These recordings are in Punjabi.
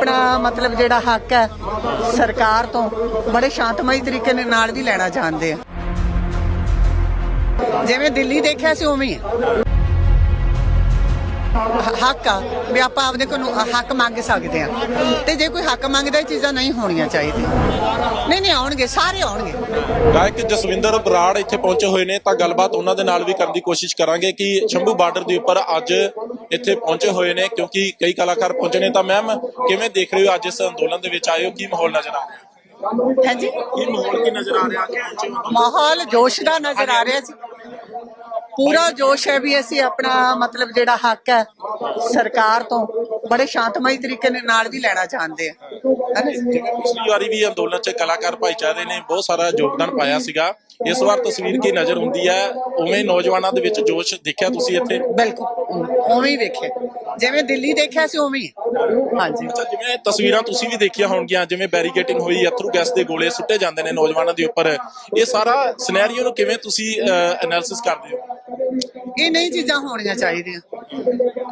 ਆਪਣਾ ਮਤਲਬ ਜਿਹੜਾ ਹੱਕ ਹੈ ਸਰਕਾਰ ਤੋਂ ਬੜੇ ਸ਼ਾਂਤਮਈ ਤਰੀਕੇ ਦੇ ਨਾਲ ਵੀ ਲੈਣਾ ਚਾਹੁੰਦੇ ਆ। ਜਿਵੇਂ ਦਿੱਲੀ ਦੇਖਿਆ ਸੀ ਉਵੇਂ ਹੀ ਹੱਕ ਆ ਵੀ ਆਪਾਂ ਆਪਦੇ ਕੋਲ ਹੱਕ ਮੰਗ ਸਕਦੇ ਆ। ਤੇ ਜੇ ਕੋਈ ਹੱਕ ਮੰਗਦਾ ਇਹ ਚੀਜ਼ਾਂ ਨਹੀਂ ਹੋਣੀਆਂ ਚਾਹੀਦੀਆਂ। ਨਹੀਂ ਨਹੀਂ, ਆਉਣਗੇ, ਸਾਰੇ ਆਉਣਗੇ। ਗਾਇਕ ਜਸਵਿੰਦਰ ਬਰਾੜ ਇੱਥੇ ਪਹੁੰਚੇ ਹੋਏ ਨੇ, ਤਾਂ ਗੱਲਬਾਤ ਉਹਨਾਂ ਦੇ ਨਾਲ ਵੀ ਕਰਨ ਦੀ ਕੋਸ਼ਿਸ਼ ਕਰਾਂਗੇ ਕਿ ਸ਼ੰਭੂ ਬਾਰਡਰ ਦੇ ਉੱਪਰ ਅੱਜ ਇੱਥੇ ਪਹੁੰਚੇ ਹੋਏ ਨੇ ਕਿਉਂਕਿ ਕਈ ਕਲਾਕਾਰ ਪਹੁੰਚੇ ਨੇ। ਤਾਂ ਮੈਮ ਕਿਵੇਂ ਦੇਖ ਰਹੇ ਹੋ ਅੱਜ ਇਸ ਅੰਦੋਲਨ ਦੇ ਵਿੱਚ? ਆਏ ਹੋ ਕੀ ਮਾਹੌਲ ਨਜ਼ਰ ਆ ਰਿਹਾ? ਹਾਂਜੀ। ਕੀ ਮਾਹੌਲ ਕੀ ਨਜ਼ਰ ਆ ਰਿਹਾ? ਹੋ ਮਾਹੌਲ ਜੋਸ਼ ਦਾ ਨਜ਼ਰ ਆ ਰਿਹਾ ਸੀ। ਪੂਰਾ ਜੋਸ਼ ਹੈ ਵੀ ਅਸੀਂ ਆਪਣਾ ਮਤਲਬ ਜਿਹੜਾ ਹੱਕ ਹੈ ਸਰਕਾਰ ਤੋਂ ਬੜੇ ਸ਼ਾਂਤਮਈ ਤਰੀਕੇ ਦੇ ਨਾਲ ਵੀ ਲੈਣਾ ਚਾਹੁੰਦੇ ਆ। ਪਿਛਲੀ ਵਾਰੀ ਵੀ ਅੰਦੋਲਨ 'ਚ ਕਲਾਕਾਰ ਭਾਈਚਾਰੇ ਨੇ ਬਹੁਤ ਸਾਰਾ ਯੋਗਦਾਨ ਪਾਇਆ ਸੀਗਾ। ਇਸ ਵਾਰ ਤਸਵੀਰ ਕੀ ਨਜ਼ਰ ਹੁੰਦੀ ਹੈ? ਉਵੇਂ ਨੌਜਵਾਨਾਂ ਦੇ ਵਿੱਚ ਜੋਸ਼ ਦੇਖਿਆ ਤੁਸੀਂ ਇੱਥੇ? ਬਿਲਕੁਲ। ਉਵੇਂ- ਹੀ ਵੇਖਿਆ ਜਿਵੇਂ ਦਿੱਲੀ ਦੇਖਿਆ ਸੀ ਉਵੇਂ। ਹਾਂਜੀ। ਅੱਛਾ ਜਿਵੇਂ ਤਸਵੀਰਾਂ ਤੁਸੀਂ ਵੀ ਦੇਖੀਆਂ ਹੋਣਗੀਆਂ ਜਿਵੇਂ ਬੈਰੀਕੇਟਿੰਗ ਹੋਈ ਅਥਰੂ ਗੈਸ ਦੇ ਗੋਲੇ ਸੁੱਟੇ ਜਾਂਦੇ ਨੇ ਨੌਜਵਾਨਾਂ ਦੇ ਉੱਪਰ। ਇਹ ਸਾਰਾ ਸਿਨੈਰੀਓ ਨੂੰ ਕਿਵੇਂ ਤੁਸੀਂ ਐਨਾਲਿਸਿਸ ਕਰਦੇ ਹੋ? ਇਹ ਨਹੀਂ ਚੀਜ਼ਾਂ ਹੋਣੀਆਂ ਚਾਹੀਦੀਆਂ।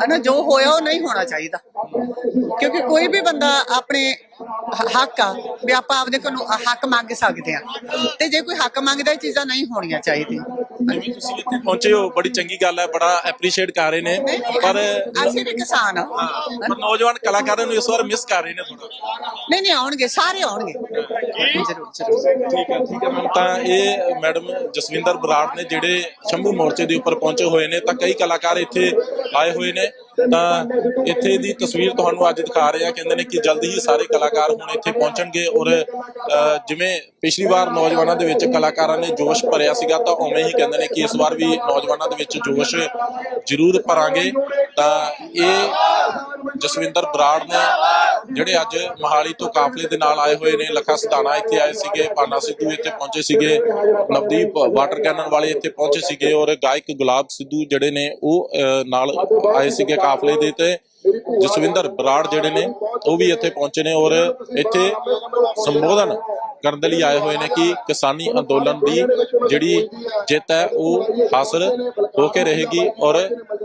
ਹਨਾ, ਜੋ ਹੋਇਆ ਉਹ ਨਹੀਂ ਹੋਣਾ ਚਾਹੀਦਾ। ਕਿਉਂਕਿ ਕੋਈ ਵੀ ਬੰਦਾ ਆਪਣੇ ਹੱਕ ਆ ਵੀ ਆਪਾਂ ਆਪਦੇ ਕੋਲ ਹੱਕ ਮੰਗ ਸਕਦੇ ਆ ਤੇ ਜੇ ਕੋਈ ਹੱਕ ਮੰਗਦਾ ਇਹ ਚੀਜ਼ਾਂ ਨਹੀਂ ਹੋਣੀਆਂ ਚਾਹੀਦੀਆਂ। ਤੁਸੀਂ ਇੱਥੇ ਪਹੁੰਚੇ ਹੋ ਬੜੀ ਚੰਗੀ ਗੱਲ ਹੈ ਬੜਾ ਐਪਰੀਸ਼ੀਏਟ ਕਰ ਰਹੇ ਨੇ। ਪਰ ਅਸੀਂ ਵੀ ਕਿਸਾਨ ਆ ਪਰ ਨੌਜਵਾਨ ਕਲਾਕਾਰਾਂ ਨੂੰ ਇਸ ਵਾਰ ਮਿਸ ਕਰ ਰਹੇ ਨੇ ਥੋੜਾ ਨਹੀਂ ਨਹੀਂ ਆਉਣਗੇ ਸਾਰੇ ਆਉਣਗੇ। ਜ਼ਰੂਰ ਜ਼ਰੂਰ। ਠੀਕ ਹੈ ਠੀਕ ਹੈ ਮੈਮ। ਤਾਂ ਇਹ ਮੈਡਮ ਜਸਵਿੰਦਰ ਬਰਾੜ ਨੇ ਜਿਹੜੇ ਸ਼ੰਭੂ ਮੋਰਚੇ ਦੇ ਉੱਪਰ ਪਹੁੰਚੇ ਹੋਏ ਨੇ ਤਾਂ ਕਈ ਕਲਾਕਾਰ ਇੱਥੇ ਆਏ ਹੋਏ ਨੇ। ਤਾਂ ਇੱਥੇ ਦੀ ਤਸਵੀਰ ਤੁਹਾਨੂੰ ਅੱਜ ਦਿਖਾ ਰਹੇ ਆ ਕਹਿੰਦੇ ਨੇ ਕਿ ਜਲਦੀ ਹੀ ਸਾਰੇ ਕਲਾਕਾਰ ਹੁਣ ਇੱਥੇ ਪਹੁੰਚਣਗੇ ਔਰ ਜਿਵੇਂ ਪਿਛਲੀ ਵਾਰ ਨੌਜਵਾਨਾਂ ਦੇ ਵਿੱਚ ਕਲਾਕਾਰਾਂ ਨੇ ਜੋਸ਼ ਭਰਿਆ ਸੀਗਾ ਤਾਂ ਉਵੇਂ ਹੀ ਕਹਿੰਦੇ ਨੇ ਕਿ ਇਸ ਵਾਰ ਵੀ ਨੌਜਵਾਨਾਂ ਦੇ ਵਿੱਚ ਜੋਸ਼ ਜ਼ਰੂਰ ਭਰਾਂਗੇ ਤਾਂ ਇਹ ਜਸਵਿੰਦਰ ਬਰਾੜ ਨੇ ਜਿਹੜੇ ਅੱਜ ਮਹਾਲੀ ਤੋਂ ਕਾਫਲੇ ਦੇ ਨਾਲ ਆਏ ਹੋਏ ਨੇ, ਲੱਖਾ ਸਧਾਣਾ ਇੱਥੇ ਆਏ ਸੀਗੇ ਪਾਨਾ ਸਿੱਧੂ ਇੱਥੇ ਪਹੁੰਚੇ ਸੀਗੇ, ਨਵਦੀਪ ਵਾਟਰ ਕੈਨਨ ਵਾਲੇ ਇੱਥੇ ਪਹੁੰਚੇ ਸੀਗੇ ਔਰ ਗਾਇਕ ਗੁਲਾਬ ਸਿੱਧੂ ਜਿਹੜੇ ਨੇ ਉਹ ਨਾਲ ਆਏ ਸੀਗੇ ਕਾਫਲੇ ਦੇ ਤੇ, ਜਸਵਿੰਦਰ ਬਰਾੜ ਜਿਹੜੇ ਨੇ ਉਹ ਵੀ ਇੱਥੇ ਪਹੁੰਚੇ ਨੇ ਔਰ ਇੱਥੇ ਸੰਬੋਧਨ ਕਰਨ ਦੇ ਲਈ ਆਏ ਹੋਏ ਨੇ ਕਿ ਕਿਸਾਨੀ ਅੰਦੋਲਨ ਦੀ ਜਿਹੜੀ ਜਿੱਤ ਹੈ ਉਹ ਹਾਸਲ ਹੋ ਕੇ ਰਹੇਗੀ ਔਰ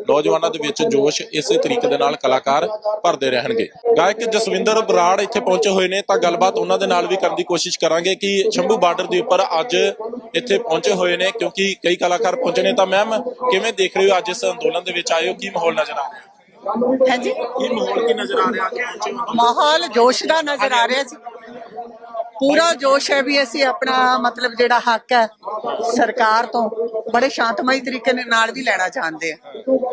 ਨੌਜਵਾਨਾਂ ਦੇ ਵਿੱਚ ਜੋਸ਼ ਇਸੇ ਤਰੀਕੇ ਦੇ ਨਾਲ ਕਲਾਕਾਰ ਭਰਦੇ ਰਹਿਣਗੇ। ਗਾਇਕ ਜਸਵਿੰਦਰ ਬਰਾੜ ਇੱਥੇ ਪਹੁੰਚੇ ਹੋਏ ਨੇ ਤਾਂ ਗੱਲਬਾਤ ਉਹਨਾਂ ਦੇ ਨਾਲ ਵੀ ਕਰਨ ਦੀ ਕੋਸ਼ਿਸ਼ ਕਰਾਂਗੇ ਕਿ ਸ਼ੰਭੂ ਬਾਰਡਰ ਦੇ ਉੱਪਰ ਅੱਜ ਇੱਥੇ ਪਹੁੰਚੇ ਹੋਏ ਨੇ ਕਿਉਂਕਿ ਕਈ ਕਲਾਕਾਰ ਪਹੁੰਚੇ ਨੇ। ਤਾਂ ਮੈਮ ਕਿਵੇਂ ਦੇਖ ਰਹੇ ਹੋ ਅੱਜ ਇਸ ਅੰਦੋਲਨ ਦੇ ਵਿੱਚ ਆਏ ਹੋ? ਕੀ ਮਾਹੌਲ ਨਜ਼ਰ ਆ ਰਿਹਾ? ਹਾਂਜੀ। ਕੀ ਮਾਹੌਲ ਕੀ ਨਜ਼ਰ ਆ ਰਿਹਾ ਮਾਹੌਲ ਜੋਸ਼ ਦਾ ਨਜ਼ਰ ਆ ਰਿਹਾ ਸੀ ਪੂਰਾ ਜੋਸ਼ ਹੈ ਵੀ ਅਸੀਂ ਆਪਣਾ ਮਤਲਬ ਜਿਹੜਾ ਹੱਕ ਹੈ ਸਰਕਾਰ ਤੋਂ ਬੜੇ ਸ਼ਾਂਤਮਈ ਤਰੀਕੇ ਨਾਲ ਵੀ ਲੈਣਾ ਚਾਹੁੰਦੇ ਆ?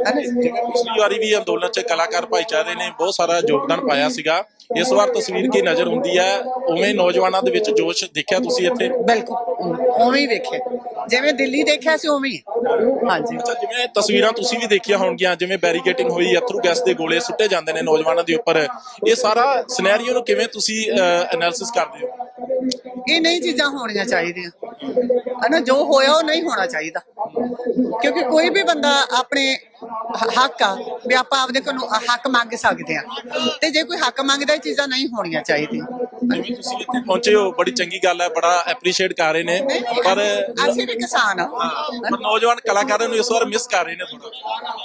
ਜਿਵੇਂ ਪਿਛਲੀ ਵਾਰੀ ਵੀ ਅੰਦੋਲਨ 'ਚ ਕਲਾਕਾਰ ਭਾਈਚਾਰੇ ਨੇ ਬਹੁਤ ਸਾਰਾ ਯੋਗਦਾਨ ਪਾਇਆ ਸੀਗਾ। ਇਸ ਵਾਰ ਤਸਵੀਰ ਕੀ ਨਜ਼ਰ ਹੁੰਦੀ ਹੈ? ਉਵੇਂ ਨੌਜਵਾਨਾਂ ਦੇ ਵਿੱਚ ਜੋਸ਼ ਦੇਖਿਆ ਤੁਸੀਂ ਇੱਥੇ? ਬਿਲਕੁਲ ਉਵੇਂ- ਹੀ ਵੇਖਿਆ ਜਿਵੇਂ ਦਿੱਲੀ ਦੇਖਿਆ ਸੀ ਉਵੇਂ ਹੈ। ਹਾਂਜੀ। ਅੱਛਾ ਜਿਵੇਂ ਤਸਵੀਰਾਂ ਤੁਸੀਂ ਵੀ ਦੇਖੀਆਂ ਹੋਣਗੀਆਂ ਜਿਵੇਂ ਬੈਰੀਕੇਟਿੰਗ ਹੋਈ ਅਥਰੂ ਗੈਸ ਦੇ ਗੋਲੇ ਸੁੱਟੇ ਜਾਂਦੇ ਨੇ ਨੌਜਵਾਨਾਂ ਦੇ ਉੱਪਰ। ਇਹ ਸਾਰਾ ਸਿਨੈਰੀਓ ਨੂੰ ਕਿਵੇਂ ਤੁਸੀਂ ਐਨਾਲਿਸਿਸ ਕਰਦੇ ਹੋ? ਇਹ ਨਹੀਂ ਚੀਜ਼ਾਂ ਹੋਣੀਆਂ ਚਾਹੀਦੀਆਂ। ਹਨਾ ਜੋ ਹੋਇਆ ਉਹ ਨਹੀਂ ਹੋਣਾ ਚਾਹੀਦਾ। ਕਿਉਂਕਿ ਕੋਈ ਵੀ ਬੰਦਾ ਆਪਣੇ ਹੱਕ ਆ ਵੀ ਆਪਾਂ ਆਪਦੇ ਕੋਲ ਹੱਕ ਮੰਗ ਸਕਦੇ ਆ। ਤੇ ਜੇ ਕੋਈ ਹੱਕ ਮੰਗਦਾ ਇਹ ਚੀਜ਼ਾਂ ਨਹੀਂ ਹੋਣੀਆਂ ਚਾਹੀਦੀਆਂ। ਜਿਵੇਂ ਤੁਸੀਂ ਇੱਥੇ ਪਹੁੰਚੇ ਹੋ ਬੜੀ ਚੰਗੀ ਗੱਲ ਹੈ ਬੜਾ ਐਪਰੀਸ਼ੀਏਟ ਕਰ ਰਹੇ ਨੇ। ਪਰ ਅਸੀਂ ਵੀ ਕਿਸਾਨ ਆ। ਪਰ ਨੌਜਵਾਨ ਕਲਾਕਾਰਾਂ ਨੂੰ ਇਸ ਵਾਰ ਮਿਸ ਕਰ ਰਹੇ ਨੇ ਥੋੜਾ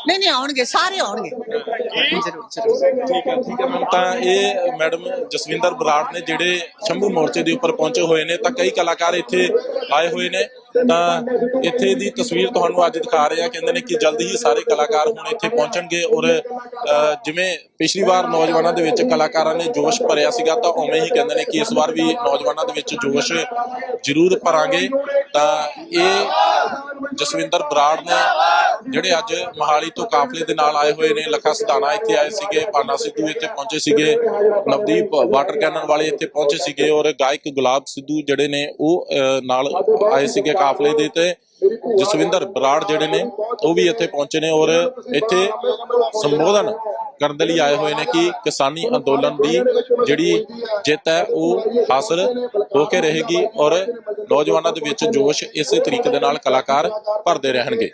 ਨਹੀਂ ਨਹੀਂ ਆਉਣਗੇ ਸਾਰੇ ਆਉਣਗੇ। ਜ਼ਰੂਰ ਜ਼ਰੂਰ। ਠੀਕ ਹੈ ਠੀਕ ਹੈ ਮੈਮ। ਤਾਂ ਇਹ ਮੈਡਮ ਜਸਵਿੰਦਰ ਬਰਾੜ ਨੇ ਜਿਹੜੇ ਸ਼ੰਭੂ ਮੋਰਚੇ ਦੇ ਉੱਪਰ ਪਹੁੰਚੇ ਹੋਏ ਨੇ ਤਾਂ ਕਈ ਕਲਾਕਾਰ ਇੱਥੇ ਆਏ ਹੋਏ ਨੇ, ਤਾਂ ਇੱਥੇ ਦੀ ਤਸਵੀਰ ਤੁਹਾਨੂੰ ਅੱਜ ਦਿਖਾ ਰਹੇ ਆ ਕਹਿੰਦੇ ਨੇ ਕਿ ਜਲਦੀ ਹੀ ਸਾਰੇ ਕਲਾਕਾਰ ਹੁਣ ਇੱਥੇ ਪਹੁੰਚਣਗੇ ਔਰ ਜਿਵੇਂ ਪਿਛਲੀ ਵਾਰ ਨੌਜਵਾਨਾਂ ਦੇ ਵਿੱਚ ਕਲਾਕਾਰਾਂ ਨੇ ਜੋਸ਼ ਭਰਿਆ ਸੀਗਾ, ਤਾਂ ਉਵੇਂ ਹੀ ਕਹਿੰਦੇ ਨੇ ਕਿ ਇਸ ਵਾਰ ਵੀ ਨੌਜਵਾਨਾਂ ਦੇ ਵਿੱਚ ਜੋਸ਼ ਜ਼ਰੂਰ ਭਰਾਂਗੇ। ਤਾਂ ਇਹ ਜਸਵਿੰਦਰ ਬਰਾੜ ਨੇ ਜਿਹੜੇ ਅੱਜ ਮਹਾਲੀ ਤੋਂ ਕਾਫਲੇ ਦੇ ਨਾਲ ਆਏ ਹੋਏ ਨੇ, ਲੱਖਾ ਸਧਾਣਾ ਇੱਥੇ ਆਏ ਸੀਗੇ ਪਾਨਾ ਸਿੱਧੂ ਇੱਥੇ ਪਹੁੰਚੇ ਸੀਗੇ, ਨਵਦੀਪ ਵਾਟਰ ਕੈਨਨ ਵਾਲੇ ਇੱਥੇ ਪਹੁੰਚੇ ਸੀਗੇ ਔਰ ਗਾਇਕ ਗੁਲਾਬ ਸਿੱਧੂ ਜਿਹੜੇ ਨੇ ਉਹ ਨਾਲ ਆਏ ਸੀਗੇ ਕਾਫਲੇ ਦੇ ਤੇ, ਜਸਵਿੰਦਰ ਬਰਾੜ ਜਿਹੜੇ ਨੇ ਉਹ ਵੀ ਇੱਥੇ ਪਹੁੰਚੇ ਨੇ ਔਰ ਇੱਥੇ ਸੰਬੋਧਨ ਕਰਨ ਦੇ ਲਈ ਆਏ ਹੋਏ ਨੇ ਕਿ ਕਿਸਾਨੀ ਅੰਦੋਲਨ ਦੀ ਜਿਹੜੀ ਜਿੱਤ ਹੈ ਉਹ ਹਾਸਲ ਹੋ ਕੇ ਰਹੇਗੀ ਔਰ ਨੌਜਵਾਨਾਂ ਦੇ ਵਿੱਚ ਜੋਸ਼ ਇਸੇ ਤਰੀਕੇ ਦੇ ਨਾਲ ਕਲਾਕਾਰ ਭਰਦੇ ਰਹਿਣਗੇ।